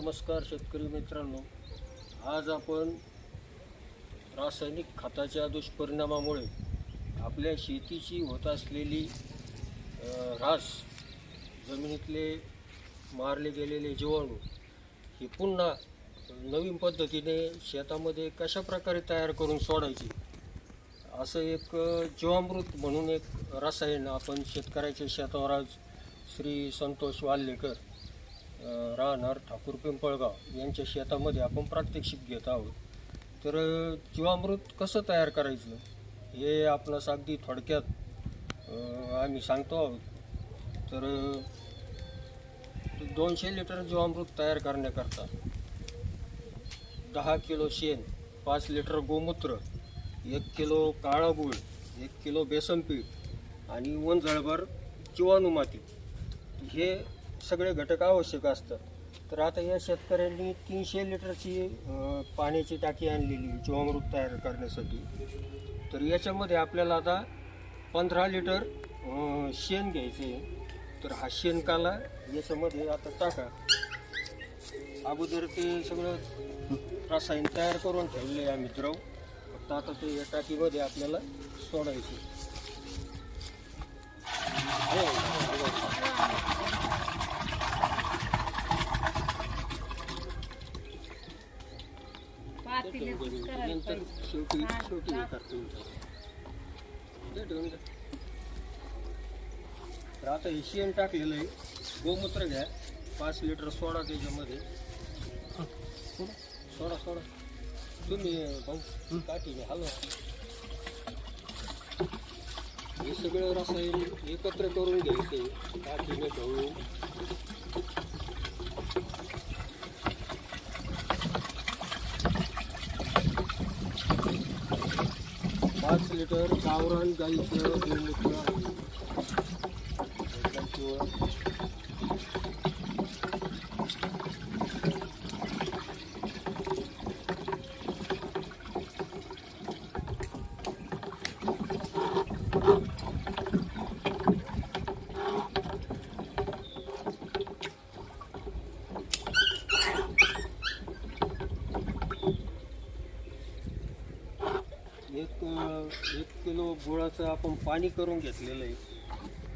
नमस्कार शेतकरी मित्रांनो. आज आपण रासायनिक खताच्या दुष्परिणामामुळे आपल्या शेतीची होत असलेली रास ऱ्हास जमिनीतले मारले गेलेले जीवाणू हे पुन्हा नवीन पद्धतीने शेतामध्ये कशा प्रकारे तयार करून सोडायचे? असं एक जीवामृत म्हणून एक रसायन आपण शेतकऱ्याच्या शेतावर आज श्री संतोष वाल्लेकर राहणार ठाकूर पिंपळगाव यांच्या शेतामध्ये आपण प्रात्यक्षिक घेत आहोत. तर जीवामृत कसं तयार करायचं? हे आपणास अगदी थोडक्यात आम्ही सांगतो आहोत. तर दोनशे लिटर जीवामृत तयार करण्याकरता दहा किलो शेण पाच लिटर गोमूत्र एक किलो काळा गूळ एक किलो बेसन पीठ आणि वंजळभर जीवाणू माती हे सगळे घटक आवश्यक असतात. तर आता या शेतकऱ्यांनी तीनशे लिटरची अ, पाण्याची टाकी आणलेली जीवामृत तयार करण्यासाठी. तर याच्यामध्ये आपल्याला आता पंधरा लिटर अ, शेण घ्यायचे तर हा शेणकाला याच्यामध्ये आता टाका. अगोदर ते सगळं रसायन तयार करून ठेवले आहे आम्ही द्रव. फक्त आता ते या टाकीमध्ये आपल्याला सोडायचे हो, आता हे शेण टाकलेलं आहे गोमूत्र घ्या पाच लिटर सोडा त्याच्यामध्ये सोडा सोडा। तुम्ही भाऊ काठीने हलवा हे सगळं रसायन एकत्र करून घ्यायचे। काठीने पाच लिटर गावरान गाईचं गोमूत्र आहे. गाईची ओळख. एक अं, एक किलो गुळाचं आपण पाणी करून घेतलेलं आहे.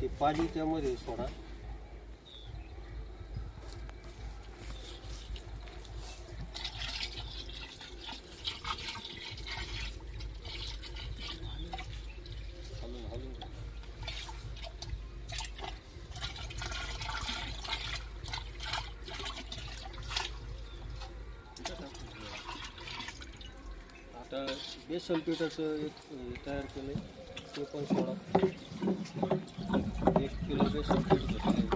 ते पाणी त्यामध्ये सोडा. आता बेसन पिठाचं एक हे तयार केलं ते पण सोडा. एक किलो बेसन पीठ घेतलं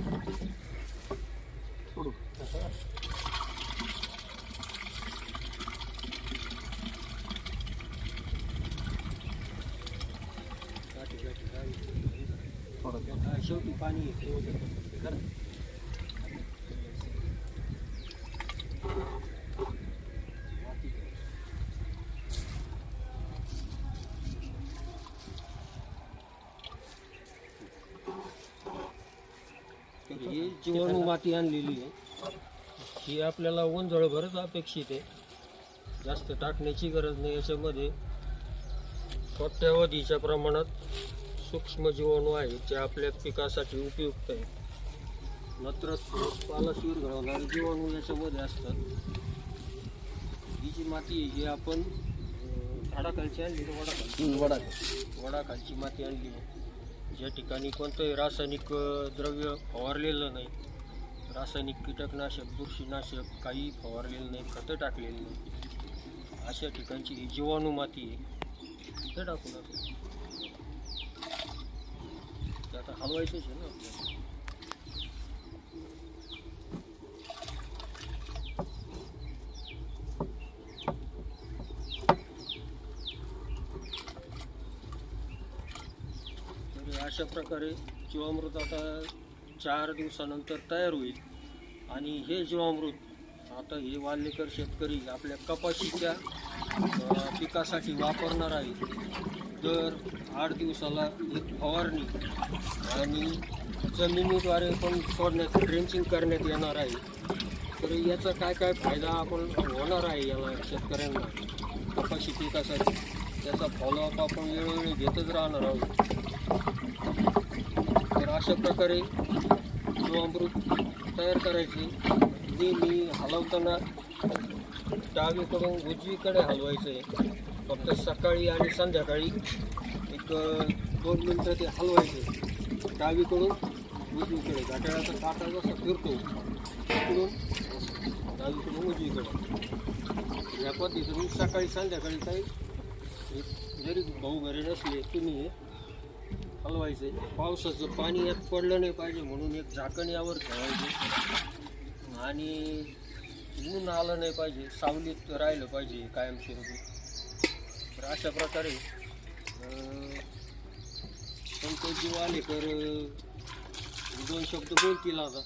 सोडू. हा, शेवटी पाणी येते ही जीवाणू माती आणलेली आहे. ही आपल्याला ओंजळभरच अपेक्षित आहे. जास्त टाकण्याची गरज नाही. याच्यामध्ये कोट्यावधीच्या प्रमाणात सूक्ष्म जीवाणू आहेत जे आपल्या पिकासाठी उपयुक्त आहे नत्र पालाशीर घडवणारे जीवाणू याच्यामध्ये असतात. ही जी माती आहे ही आपण झाडाखालची आणली ना वडाखालची वडा वडाखालची माती आणली आहे. ज्या ठिकाणी कोणतंही रासायनिक द्रव्य फवारलेलं नाही. रासायनिक कीटकनाशक बुरशीनाशक काही फवारलेलं नाही खतं टाकलेली नाही. अशा ठिकाणची ही जीवाणू माती आहे. ते टाकून आता ते आता हलवायचंच आहे ना आपल्याला. तर अशा प्रकारे जीवामृत आता चार दिवसानंतर तयार होईल. आणि हे जीवामृत आता हे वाल्लेकर शेतकरी आपल्या कपाशीच्या पिकासाठी वापरणार आहे. दर आठ दिवसाला एक फवारणी आणि जमिनीद्वारे पण सोडण्यात ड्रेंचिंग करण्यात येणार आहे. तर याचा काय काय फायदा आपण होणार आहे याला शेतकऱ्यांना कपाशी पिकासाठी? त्याचा फॉलोअप आपण वेळोवेळी घेतच राहणार आहोत. तर अशा प्रकारे जो अमृत तयार करायचे जे मी हलवताना डावीकडून उजवीकडे हलवायचं आहे फक्त सकाळी आणि संध्याकाळी एक दोन मिनटं ते हलवायचे. डावीकडून उजवीकडे घाटाळ्याचा काटा जसा फिरतो तिकडून डावीकडून उजवीकडे. या पद्धतीने सकाळी संध्याकाळी काही जरी भाऊ घरी नसले तुम्ही हलवायचे. पावसाचं पाणी यात पडलं नाही पाहिजे म्हणून एक झाकण यावर ठेवायचं. आणि ऊन आलं नाही पाहिजे सावलीत राहिलं पाहिजे कायमस्वरूपी. तर अशा प्रकारे अं, आले तर दोन शब्द बोलतील आता.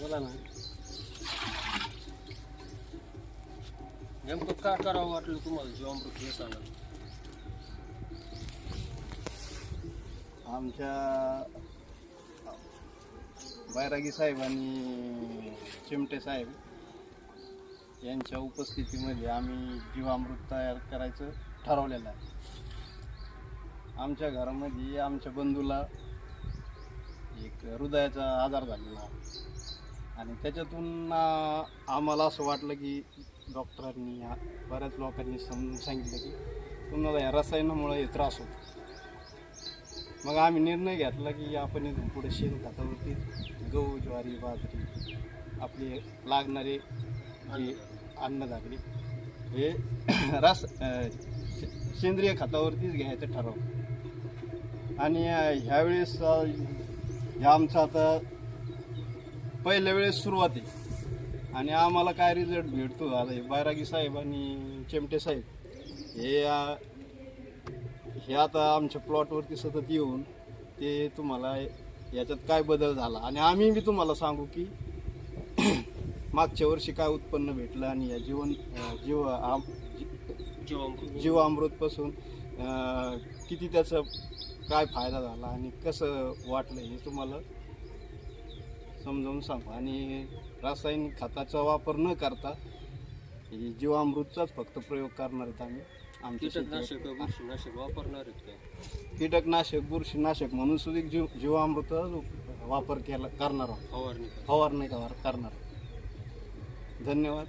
बोला. ना. नेमकं का करावं वाटलं तुम्हाला जीवामृत घेताना? आमच्या बैरागी साहेब आणि चिमटे साहेब यांच्या उपस्थितीमध्ये आम्ही जीवामृत तयार करायचं ठरवलेलं आहे. आमच्या घरामध्ये आमच्या बंधूला एक हृदयाचा आजार झालेला आहे. आणि त्याच्यातून आम्हाला असं वाटलं की डॉक्टरांनी बऱ्याच लोकांनी समजून सांगितलं की तुम्हाला या रसायनामुळे हे त्रास होतो. मग आम्ही निर्णय घेतला की आपण इथून पुढे शेणखतावरती गहू ज्वारी बाजरी आपले लागणारे जे अन्नधान्य हे रास शे- सेंद्रिय खतावरतीच घ्यायचं ठरवलं आणि ह्यावेळेस ह्या आमचं आता पहिल्या वेळेस सुरुवात आहे. आणि आम्हाला काय रिझल्ट भेटतो? आता हे बैरागी साहेब आणि चिमटे साहेब हे हे आता आमच्या प्लॉटवरती सतत येऊन ते तुम्हाला याच्यात काय बदल झाला? आणि आम्ही बी तुम्हाला सांगू की मागच्या वर्षी काय उत्पन्न भेटलं आणि या जीवन जीव आम जीवामृत. जीवामृतपासून किती त्याचं काय फायदा झाला आणि कसं वाटलं हे तुम्हाला समजावून सांगू. आणि रासायनिक खताचा वापर न करता हे जीवामृतचाच फक्त प्रयोग करणार आहेत आम्ही. कीटकनाशक बुरशीनाशक वापरणार आहेत का कीटकनाशक बुरशीनाशक म्हणून सुद्धा जीव जीवामृत वापर केला करणार आहोत फवारणी करा. फवारणी कर- करणार आहोत. धन्यवाद